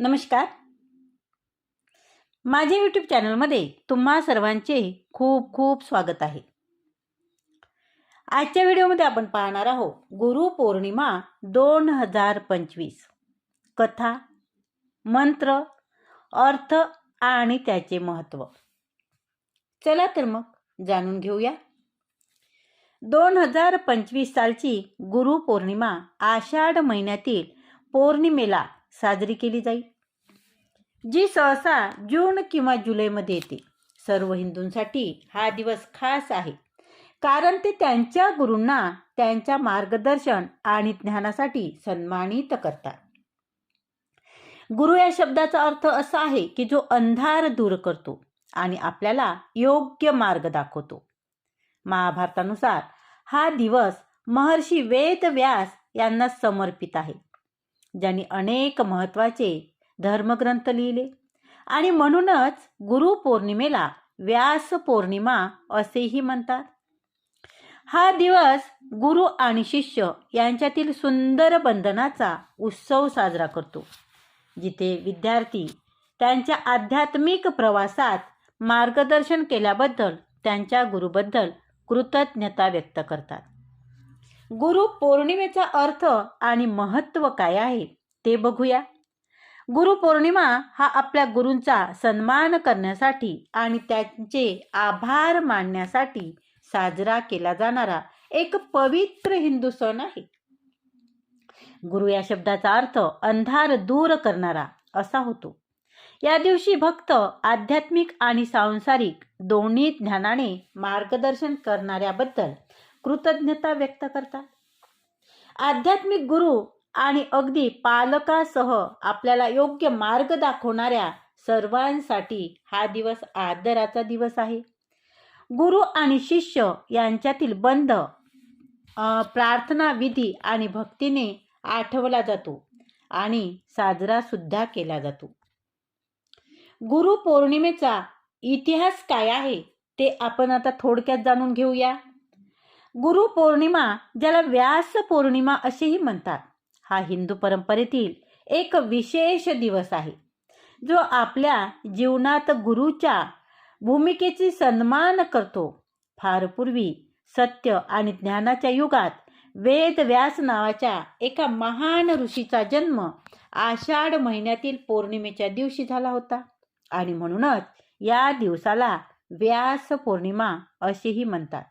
नमस्कार. माझ्या यूट्यूब चॅनलमध्ये तुम्हा सर्वांचे खूप खूप स्वागत आहे. आजच्या व्हिडिओमध्ये आपण पाहणार आहोत गुरुपौर्णिमा दोन हजार पंचवीस. कथा मंत्र अर्थ आणि त्याचे महत्त्व चला तर मग जाणून घेऊया. दोन हजार पंचवीस सालची गुरुपौर्णिमा आषाढ महिन्यातील पौर्णिमेला साजरी केली जाईल जी सहसा जून किंवा जुलैमध्ये येते सर्व हिंदूंसाठी हा दिवस खास आहे. कारण ते त्यांच्या गुरूंना त्यांच्या मार्गदर्शन आणि ज्ञानासाठी सन्मानित करतात. गुरु या शब्दाचा अर्थ असा आहे की जो अंधार दूर करतो आणि आपल्याला योग्य मार्ग दाखवतो. महाभारतानुसार हा दिवस महर्षी वेद व्यास यांना समर्पित आहे. ज्यांनी अनेक महत्त्वाचे धर्मग्रंथ लिहिले. आणि म्हणूनच गुरुपौर्णिमेला व्यास पौर्णिमा असेही म्हणतात. हा दिवस गुरु आणि शिष्य यांच्यातील सुंदर बंधनाचा उत्सव साजरा करतो. जिथे विद्यार्थी त्यांच्या आध्यात्मिक प्रवासात मार्गदर्शन केल्याबद्दल त्यांच्या गुरुबद्दल कृतज्ञता व्यक्त करतात. गुरु पौर्णिमेचा अर्थ आणि महत्त्व काय आहे ते बघूया. गुरुपौर्णिमा हा आपल्या गुरूंचा सन्मान करण्यासाठी आणि त्यांचे आभार मानण्यासाठी साजरा केला जाणारा एक पवित्र हिंदू सण आहे. गुरु या शब्दाचा अर्थ अंधार दूर करणारा असा होतो. या दिवशी भक्त आध्यात्मिक आणि सांसारिक दोन्ही ज्ञानाने मार्गदर्शन करणाऱ्याबद्दल कृतज्ञता व्यक्त करतात. आध्यात्मिक गुरु आणि अगदी पालकासह आपल्याला योग्य मार्ग दाखवणाऱ्या सर्वांसाठी हा दिवस आदराचा दिवस आहे. गुरु आणि शिष्य यांच्यातील बंध प्रार्थना विधी आणि भक्तीने आठवला जातो आणि साजरा सुद्धा केला जातो. गुरु पौर्णिमेचा इतिहास काय आहे ते आपण आता थोडक्यात जाणून घेऊया. गुरु पौर्णिमा ज्याला व्यास पौर्णिमा असेही म्हणतात. हा हिंदू परंपरेतील एक विशेष दिवस आहे. जो आपल्या जीवनात गुरुच्या भूमिकेची सन्मान करतो. फार पूर्वी सत्य आणि ज्ञानाच्या युगात वेद व्यास नावाच्या एका महान ऋषीचा जन्म आषाढ महिन्यातील पौर्णिमेच्या दिवशी झाला होता. आणि म्हणूनच या दिवसाला व्यास पौर्णिमा असेही म्हणतात.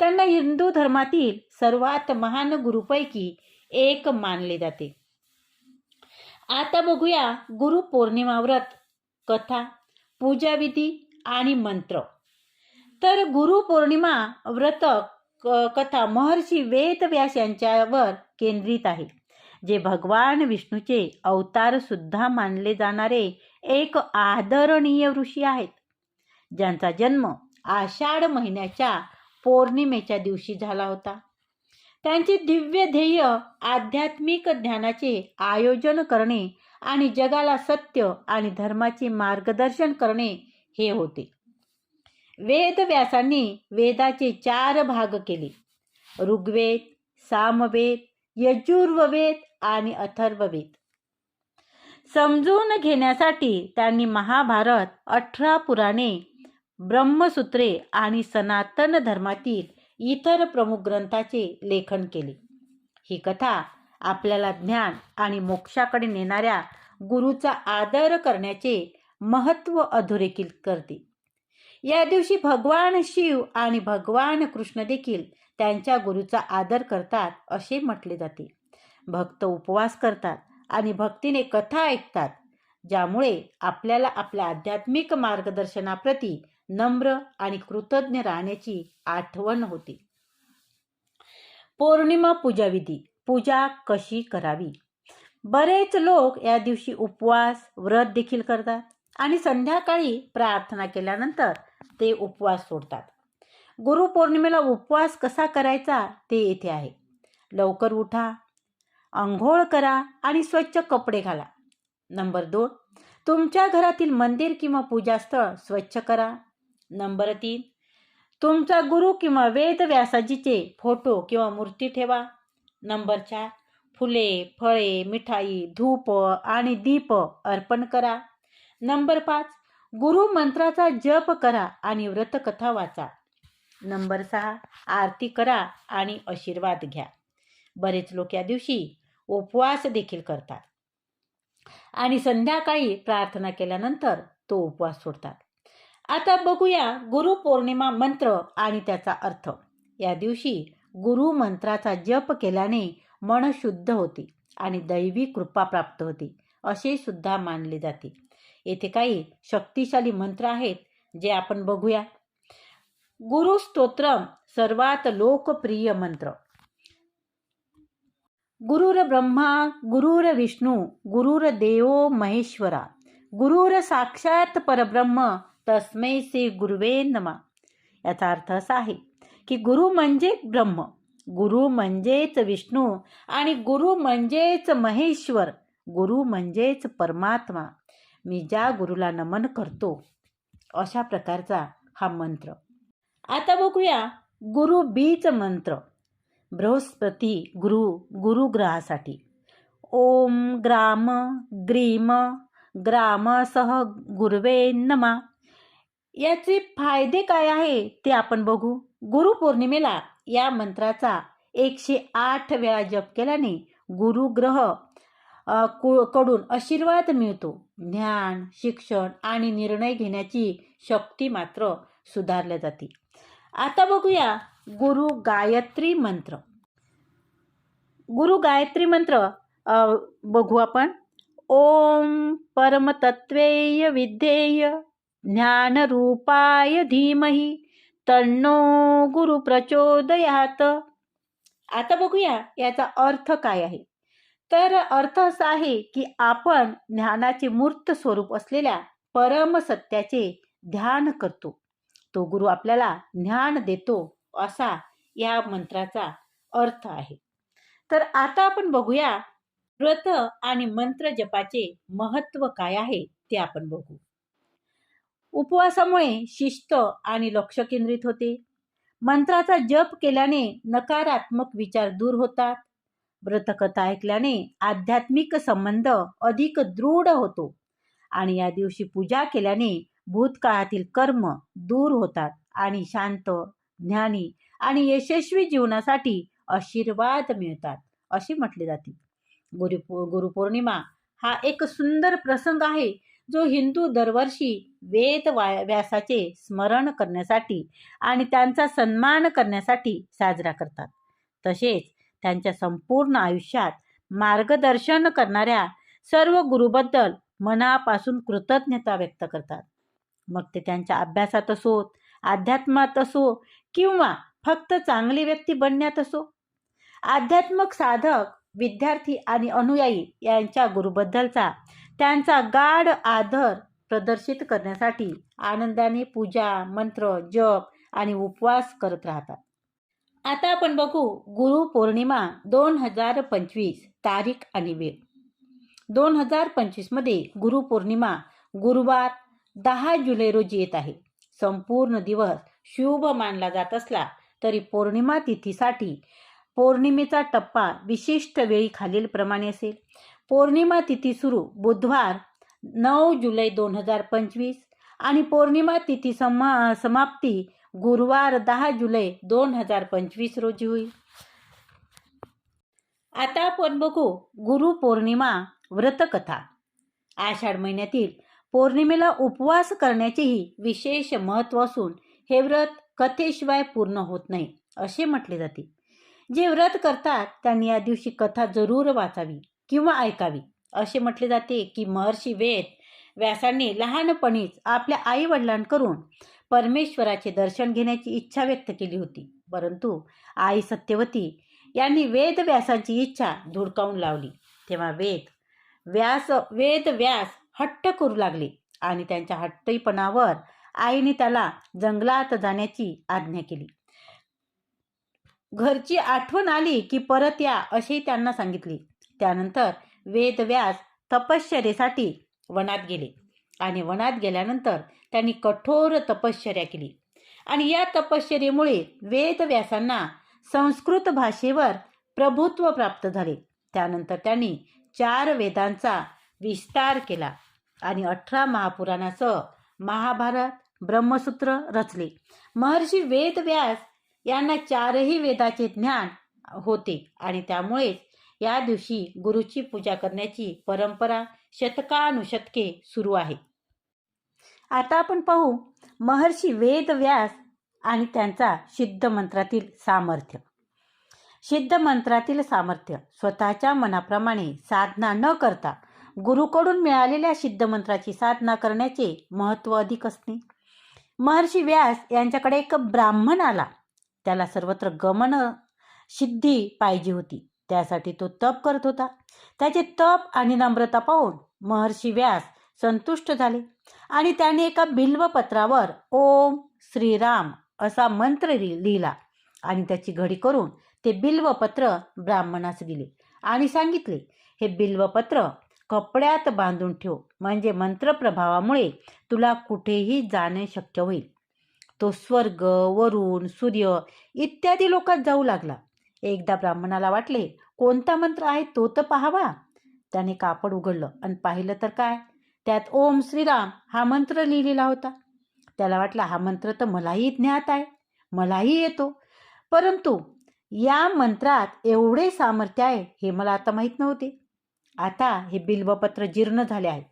त्यांना हिंदू धर्मातील सर्वात महान गुरुपैकी एक मानले जाते. आता बघूया गुरु पौर्णिमा व्रत कथा पूजाविधी आणि मंत्र. तर गुरु पौर्णिमा व्रत कथा महर्षी वेदव्यास यांच्यावर केंद्रित आहे जे भगवान विष्णूचे अवतार सुद्धा मानले जाणारे एक आदरणीय ऋषी आहेत ज्यांचा जन्म आषाढ महिन्याच्या पौर्णिमेच्या दिवशी झाला होता. त्यांचे दिव्य ध्येय आध्यात्मिक ज्ञानाचे आयोजन करणे आणि जगाला सत्य आणि धर्माचे मार्गदर्शन करणे हे होते. वेदव्यासांनी वेदाचे चार भाग केले. ऋग्वेद सामवेद यजुर्ववेद आणि अथर्ववेद. समजून घेण्यासाठी त्यांनी महाभारत अठरा पुराणे ब्रह्मसूत्रे आणि सनातन धर्मातील इतर प्रमुख ग्रंथाचे लेखन केले. ही कथा आपल्याला ज्ञान आणि मोक्षाकडे नेणाऱ्या गुरुचा आदर करण्याचे महत्त्व अधोरेखित करते. या दिवशी भगवान शिव आणि भगवान कृष्ण देखील त्यांच्या गुरुचा आदर करतात असे म्हटले जाते. भक्त उपवास करतात आणि भक्तीने कथा ऐकतात ज्यामुळे आपल्याला आपल्या आध्यात्मिक मार्गदर्शनाप्रती नम्र आणि कृतज्ञ राहण्याची आठवण होते. पौर्णिमा पूजाविधी पूजा कशी करावी? बरेच लोक या दिवशी उपवास व्रत देखील करतात आणि संध्याकाळी प्रार्थना केल्यानंतर ते उपवास सोडतात. गुरुपौर्णिमेला उपवास कसा करायचा ते येथे आहे. लवकर उठा अंघोळ करा आणि स्वच्छ कपडे घाला. नंबर दोन तुमच्या घरातील मंदिर किंवा पूजास्थळ स्वच्छ करा. नंबर तीन. तुमचा गुरु किंवा वेद व्यासाजीचे फोटो किंवा मूर्ती ठेवा. नंबर चार. फुले फळे मिठाई धूप आणि दीप अर्पण करा. नंबर पाच. गुरु मंत्राचा जप करा आणि व्रतकथा वाचा. नंबर सहा. आरती करा आणि आशीर्वाद घ्या. बरेच लोक या दिवशी उपवास देखील करतात. आणि संध्याकाळी प्रार्थना केल्यानंतर तो उपवास सोडतात. आता बघूया गुरुपौर्णिमा मंत्र आणि त्याचा अर्थ. या दिवशी गुरु मंत्राचा जप केल्याने मन शुद्ध होते आणि दैवी कृपा प्राप्त होते असे सुद्धा मानले जाते. येथे काही शक्तिशाली मंत्र आहेत जे आपण बघूया. गुरुस्तोत्रम सर्वात लोकप्रिय मंत्र. गुरुर ब्रह्मा गुरुर विष्णू गुरुर देवो महेश्वरा गुरुर साक्षात परब्रह्म तस्मै श्री गुरुवे नमा. याचा अर्थ असा आहे की गुरु म्हणजे ब्रह्म गुरु म्हणजेच विष्णू आणि गुरु म्हणजेच महेश्वर गुरु म्हणजेच परमात्मा. मी ज्या गुरुला नमन करतो अशा प्रकारचा हा मंत्र. आता बघूया गुरु बीच मंत्र. बृहस्पती गुरु गुरुग्रहासाठी. ओम ग्राम ग्रीम ग्रामसह गुरवे नमा. याचे फायदे काय आहे ते आपण बघू. गुरुपौर्णिमेला या मंत्राचा एकशे आठ वेळा जप केल्याने गुरुग्रह कु- कडून आशीर्वाद मिळतो. ज्ञान शिक्षण आणि निर्णय घेण्याची शक्ती मात्र सुधारल्या जाते. आता बघूया गुरु गायत्री मंत्र. गुरु गायत्री मंत्र बघू आपण. ओम परमतत्वेय विधेय. ज्ञानरूपाय धीमही तन्नो गुरु प्रचोदयात आता बघूया याचा अर्थ काय आहे. तर अर्थ असा आहे की आपण ज्ञानाचे मूर्त स्वरूप असलेल्या परम सत्याचे ध्यान करतो. तो गुरु आपल्याला ज्ञान देतो असा या मंत्राचा अर्थ आहे. तर आता आपण बघूया व्रत आणि मंत्र जपाचे महत्त्व काय आहे ते आपण बघू. उपवासामुळे शिस्त आणि लक्ष केंद्रित होते. मंत्राचा जप केल्याने नकारात्मक विचार दूर होतात. व्रतकथा ऐकल्याने आध्यात्मिक संबंध अधिक दृढ होतो आणि या दिवशी पूजा केल्याने भूतकाळातील कर्म दूर होतात आणि शांत ज्ञानी आणि यशस्वी जीवनासाठी आशीर्वाद मिळतात असे म्हटले जाते. गुरु गुरुपौर्णिमा हा एक सुंदर प्रसंग आहे जो हिंदू दरवर्षी वेद व्यासाचे स्मरण करण्यासाठी आणि त्यांचा सन्मान करण्यासाठी साजरा करतात. तसेच त्यांच्या संपूर्ण आयुष्यात मार्गदर्शन करणाऱ्या सर्व गुरुबद्दल मनापासून कृतज्ञता व्यक्त करतात. मग ते त्यांच्या अभ्यासात असोत अध्यात्मात असो किंवा फक्त चांगली व्यक्ती बनण्यात असो. आध्यात्मक साधक विद्यार्थी आणि अनुयायी यांच्या गुरुबद्दलचा त्यांचा गाढ आदर प्रदर्शित करण्यासाठी आनंदाने पूजा मंत्र जप आणि उपवास करत राहतात. आता आपण बघू गुरु पौर्णिमा दोन हजार पंचवीस तारीख आणि वेळ. दोन हजार पंचवीसमध्ये गुरुपौर्णिमा गुरुवार दहा जुलै रोजी येत आहे. संपूर्ण दिवस शुभ मानला जात असला तरी पौर्णिमा तिथीसाठी पौर्णिमेचा टप्पा विशिष्ट वेळी खालीलप्रमाणे असेल. पौर्णिमा तिथी सुरू बुधवार नऊ जुलै दोन हजार पंचवीस आणि पौर्णिमा तिथी समा समाप्ती गुरुवार दहा जुलै दोन हजार पंचवीस रोजी होईल. आता आपण बघू गुरुपौर्णिमा व्रतकथा. आषाढ महिन्यातील पौर्णिमेला उपवास करण्याचेही विशेष महत्त्व असून हे व्रत कथेशिवाय पूर्ण होत नाही असे म्हटले जाते. जे व्रत करतात त्यांनी या दिवशी कथा जरूर वाचावी. किंवा ऐकावी. असे म्हटले जाते की महर्षी वेद व्यासांनी लहानपणीच आपल्या आई वडिलांकडून परमेश्वराचे दर्शन घेण्याची इच्छा व्यक्त केली होती. परंतु आई सत्यवती यांनी वेद व्यासांची इच्छा धुडकावून लावली. तेव्हा वेद व्यास वेद व्यास हट्ट करू लागले आणि त्यांच्या हट्टीपणावर आईने त्याला जंगलात जाण्याची आज्ञा केली. घरची आठवण आली की परत या असे त्यांना सांगितले. त्यानंतर वेदव्यास तपश्चर्येसाठी वनात गेले. आणि वनात गेल्यानंतर त्यांनी कठोर तपश्चर्या केली. आणि या तपश्चर्येमुळे वेदव्यासांना संस्कृत भाषेवर प्रभुत्व प्राप्त झाले. त्यानंतर त्यांनी चार वेदांचा विस्तार केला आणि अठरा महापुराणासह महाभारत ब्रह्मसूत्र रचले. महर्षी वेदव्यास यांना चारही वेदाचे ज्ञान होते आणि त्यामुळेच या दिवशी गुरुची पूजा करण्याची परंपरा शतकानुशतके सुरू आहे. आता आपण पाहू महर्षी वेदव्यास आणि त्यांचा सिद्ध मंत्रातील सामर्थ्य. सिद्ध मंत्रातील सामर्थ्य स्वतःच्या मनाप्रमाणे साधना न करता गुरुकडून मिळालेल्या सिद्ध मंत्राची साधना करण्याचे महत्त्व अधिक असते. महर्षी व्यास यांच्याकडे एक ब्राह्मण आला. त्याला सर्वत्र गमन सिद्धी पाहिजे होती. त्यासाठी तो तप करत होता. त्याचे तप आणि नम्रता पाहून महर्षी व्यास संतुष्ट झाले आणि त्याने एका बिल्वपत्रावर ओम श्रीराम असा मंत्र लि- लिहिला आणि त्याची घडी करून ते बिल्वपत्र ब्राह्मणास दिले आणि सांगितले हे बिल्वपत्र कपड्यात बांधून ठेव म्हणजे मंत्रप्रभावामुळे तुला कुठेही जाणे शक्य होईल. तो स्वर्ग वरुण सूर्य इत्यादी लोकात जाऊ लागला. एकदा ब्राह्मणाला वाटले कोणता मंत्र आहे तो तर पाहावा. त्याने कापड उघडलं आणि पाहिलं तर काय? त्यात ओम श्रीराम हा मंत्र लिहिलेला होता. त्याला वाटला हा मंत्र तर मलाही ज्ञात आहे मलाही येतो. परंतु या मंत्रात एवढे सामर्थ्य आहे हे मला आता माहीत नव्हते. आता हे बिल्वपत्र जीर्ण झाले आहे.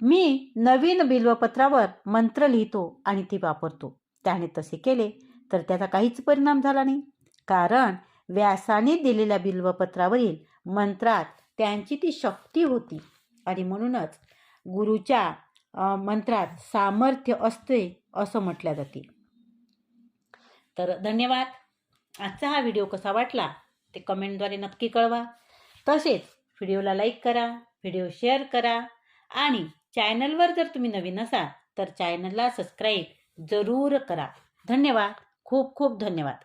मी नवीन बिल्वपत्रावर मंत्र लिहितो आणि ती वापरतो. त्याने तसे केले तर त्याचा काहीच परिणाम झाला नाही. कारण व्यासाने दिलेल्या बिल्वपत्रावरील मंत्रात त्यांची ती शक्ती होती. आणि म्हणूनच गुरुच्या मंत्रात सामर्थ्य असते असं म्हटल्या जाते. तर धन्यवाद. आजचा हा व्हिडिओ कसा वाटला ते कमेंटद्वारे नक्की कळवा. तसेच व्हिडिओला लाईक करा व्हिडिओ शेअर करा आणि चॅनलवर जर तुम्ही नवीन असाल तर चॅनलला सबस्क्राईब जरूर करा. धन्यवाद. खूप खूप धन्यवाद.